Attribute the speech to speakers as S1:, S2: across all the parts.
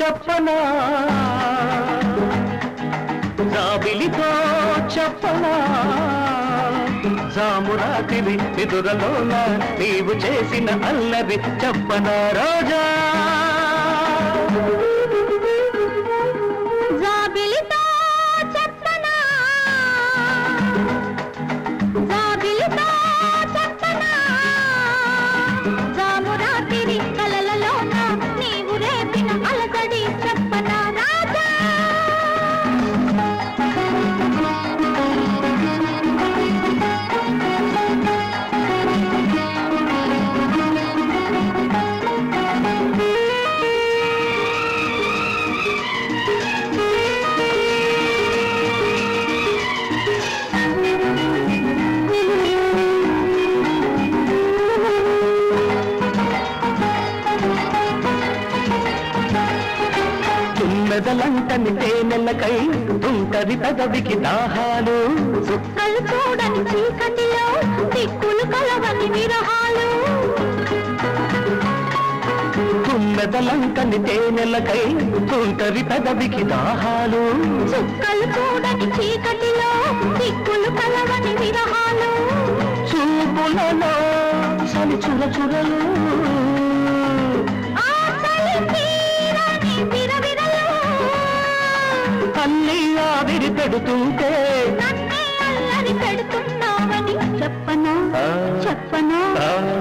S1: చెప్పనా? జాబిలితో చెప్పనా? జామురాతిరి నిదురలోన నీవు చేసిన అల్లరి చెప్పనా రోజా? తుమ్మెదలంటని తేనెలకై తుంటరి పెదవికి దాహాలు.
S2: చుక్కలు చూడని చీకటిలో దిక్కులు కలవని విరహాలు.
S1: తుమ్మెదలంటని తేనెలకై తుంటరి పెదవికి దాహాలు.
S2: చుక్కలు చూడని చీకటిలో దిక్కులు కలవని విరహాలు.
S1: చూపులలో చలి చుర చురలు పెడుతుంటే
S2: అల్లరి పెడుతున్నావని చెప్పనా. చెప్పనా.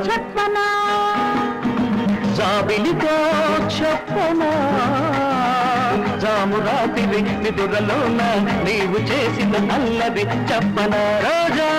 S2: చెప్పనా
S1: జాబిలితో చెప్పనా జామురాతిరి నిదురలోన నీవు చేసిన అల్లరి చెప్పనా రోజా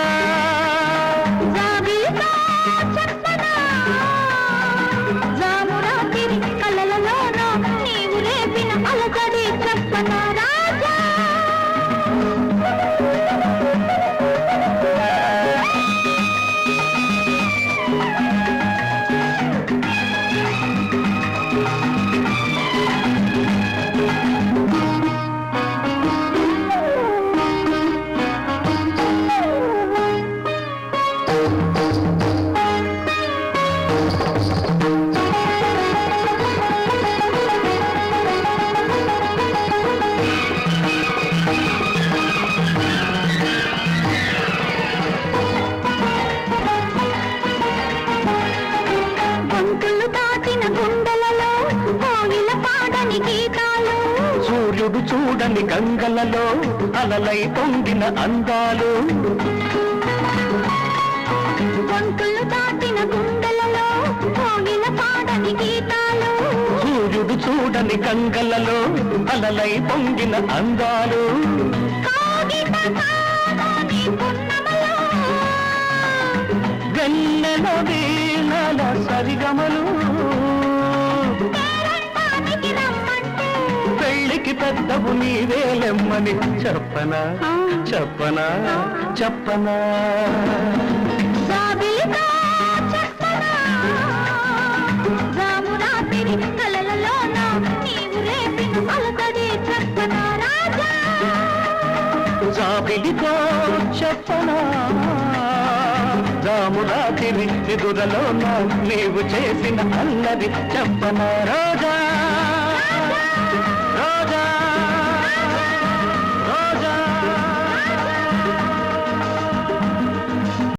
S1: సూర్యుడు చూడని గంగలలో అలలై పొంగిన అందాలు.
S2: గొంతులు దాటిన గుండెలలో కోయిల పాడని గీతాలు.
S1: సూర్యుడు చూడని గంగలలో అలలై పొంగిన అందాలు.
S2: కాగిత
S1: పెద్దవు నీవేలెమ్మని చెప్పనా? చెప్పనా? చెప్పనా?
S2: చెప్పనా? జామురాతిరి కలలలోన?
S1: నీవు చేసిన అల్లరి చెప్పనా రోజా?